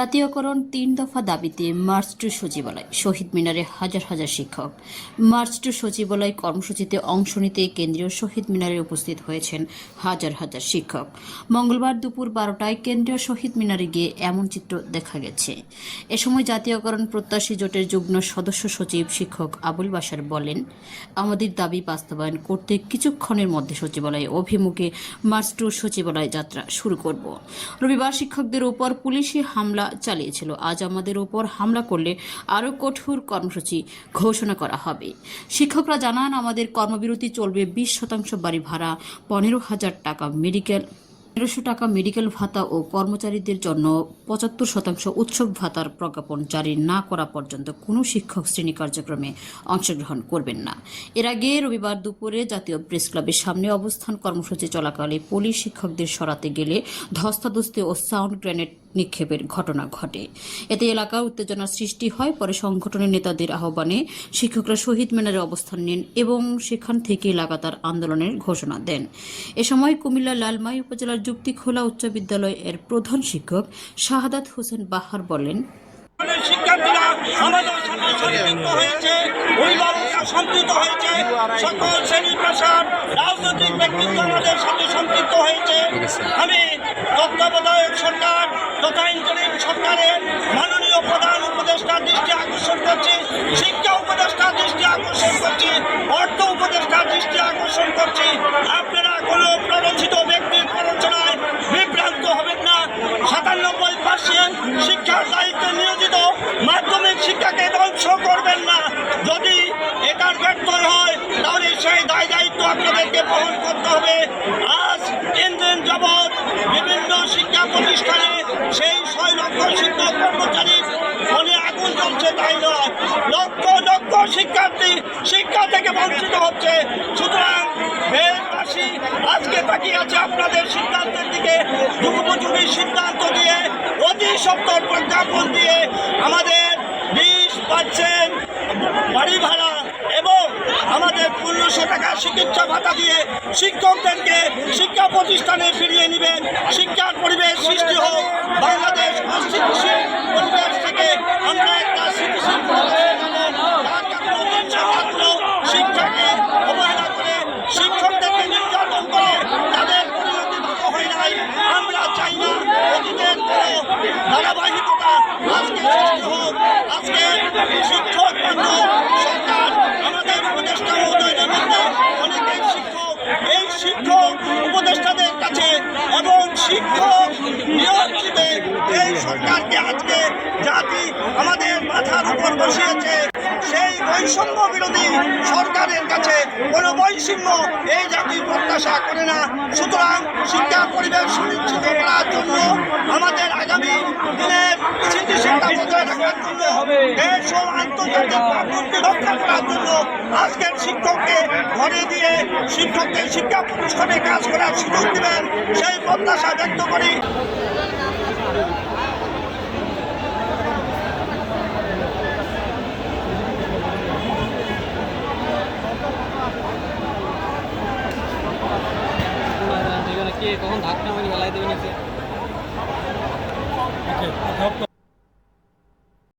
জাতীয়করণ তিন দফা দাবিতে মার্চ টু সচিবালয়, শহীদ মিনারে হাজার হাজার শিক্ষক। মার্চ টু সচিবালয় কর্মসূচিতে অংশ নিতে কেন্দ্রীয় শহীদ মিনারে উপস্থিত হয়েছেন হাজার হাজার শিক্ষক। মঙ্গলবার দুপুর বারোটায় কেন্দ্রীয় শহীদ মিনারে গিয়ে এমন চিত্র দেখা গেছে। এ সময় জাতীয়করণ প্রত্যাশী জোটের যুগ্ম সদস্য সচিব শিক্ষক আবুল বাসার বলেন, আমাদের দাবি বাস্তবায়ন করতে কিছুক্ষণের মধ্যে সচিবালয় অভিমুখে মার্চ টু সচিবালয় যাত্রা শুরু করব। রবিবার শিক্ষকদের উপর পুলিশি হামলা চালিয়েছিল। আজ আমাদের উপর হামলা করলে আরও কঠোর কর্মসূচি ঘোষণা করা হবে। শিক্ষকরা জানান, আমাদের কর্মবিরতি চলবে বিশ শতাংশ বাড়ি ভাড়া, পনেরো হাজার টাকা মেডিকেল, তেরোশো টাকা মেডিকেল ভাতা ও কর্মচারীদের জন্য পঁচাত্তর শতাংশ উৎসব ভাতার প্রজ্ঞাপন জারি না করা পর্যন্ত কোনো শিক্ষক শ্রেণি কার্যক্রমে অংশগ্রহণ করবেন না। এর আগে রবিবার দুপুরে জাতীয় প্রেস ক্লাবের সামনে অবস্থান কর্মসূচি চলাকালে পুলিশ শিক্ষকদের সরাতে গেলে ধস্তাধস্তি ও সাউন্ড গ্রেনেড নিক্ষেপের ঘটনা ঘটে। এতে এলাকায় উত্তেজনা সৃষ্টি হয়, পরে সংগঠনের নেতাদের আহ্বানে শিক্ষকরা শহীদ মিনারে অবস্থান নেন এবং সেখান থেকে লাগাতার আন্দোলনের ঘোষণা দেন। এ সময় কুমিল্লা লালমাই উপজেলার যুক্তিখোলা উচ্চ বিদ্যালয় এর প্রধান শিক্ষক শাহাদাত হোসেন বাহার বলেন, শিক্ষার্থীরা সাথে সম্পৃক্ত হয়েছে, অভিভাবকরা হয়েছে, সকল শ্রেণি পেশার রাজনৈতিক ব্যক্তিত্ব আমাদের সাথে সম্পৃক্ত হয়েছে। আমি তত্ত্বাবধায়ক সরকার তথা ইন্টারিম সরকারের মাননীয় প্রধান উপদেষ্টার দৃষ্টি আকর্ষণ করছি শিক্ষা উপদেষ্টার দৃষ্টি আকর্ষণ করছি, অর্থ উপদেষ্টার দৃষ্টি আকর্ষণ করছি। আপনারা কোনো প্ররোচিত ব্যক্তির প্ররোচনায় বিভ্রান্ত হবেন না। সাতানব্বই পার্সেন্ট শিক্ষার দায়িত্বে নিয়োজিত, মাধ্যমিক শিক্ষাকে ধ্বংস করবেন না। যদি এটার ব্যর্থ হয়, তাহলে সেই দায় দায়িত্ব আপনাদেরকে বহন করতে হবে। আজ তিন দিন যাবৎ বিভিন্ন শিক্ষা প্রতিষ্ঠানে শিক্ষা থেকে বঞ্চিত হচ্ছে। সুতরাং দেশবাসী আজকে তাকিয়ে আছে আপনাদের সিদ্ধান্তের দিকে। যুগোপযোগী সিদ্ধান্ত দিয়ে, অতি সত্তর প্রজ্ঞাপন দিয়ে আমাদের বিশ পার্সেন্ট বাড়ি ভাড়া এবং আমাদের পনেরোশো টাকা চিকিৎসা ভাতা দিয়ে শিক্ষকদেরকে শিক্ষা প্রতিষ্ঠানে ফিরিয়ে নেবেন। শিক্ষার পরিবেশ সৃষ্টি হোক বাংলাদেশ অস্থিতিশীল পরিবেশ থেকে আমরা একটা স্থিতিশীল পরিবেশে যাব। তার কারণে ছাত্র শিক্ষাকে অবহেলা করে শিক্ষকদেরকে নির্যাতন করে তাদের পরিণতি ভালো হয় নাই আমরা চাই না অতীতের কোনো ধারাবাহিকতা আজকে সৃষ্টি হোক আজকে শিক্ষক বান্ধব সরকার আমাদের উপদেষ্টা মহোদয়ের মধ্যে অনেকেই শিক্ষক এই শিক্ষক উপদেষ্টাদের কাছে এবং শিক্ষক নিয়োজিত এই সরকারকে আজকে জাতি আমাদের মাথার উপর বসিয়েছে সেই বৈষম্য বিরোধী সরকারের কাছে কোনো বৈষম্য এই জাতি প্রত্যাশা করে না। সুতরাং শিক্ষা, পরিবেশ সুনিশ্চিত করার জন্য আমাদের আগামী দিনের স্থিতিশীলতা বজায় রাখার জন্য, দেশ ও আন্তর্জাতিক ভাবমূর্তি রক্ষা করার জন্য আজকের শিক্ষককে ঘরে দিয়ে শিক্ষককে শিক্ষা প্রতিষ্ঠানে কাজ করার সুযোগ দেবেন, সেই প্রত্যাশা ব্যক্ত করি। কখন ধাক্কা মারি ফেলাই দেবে নিচে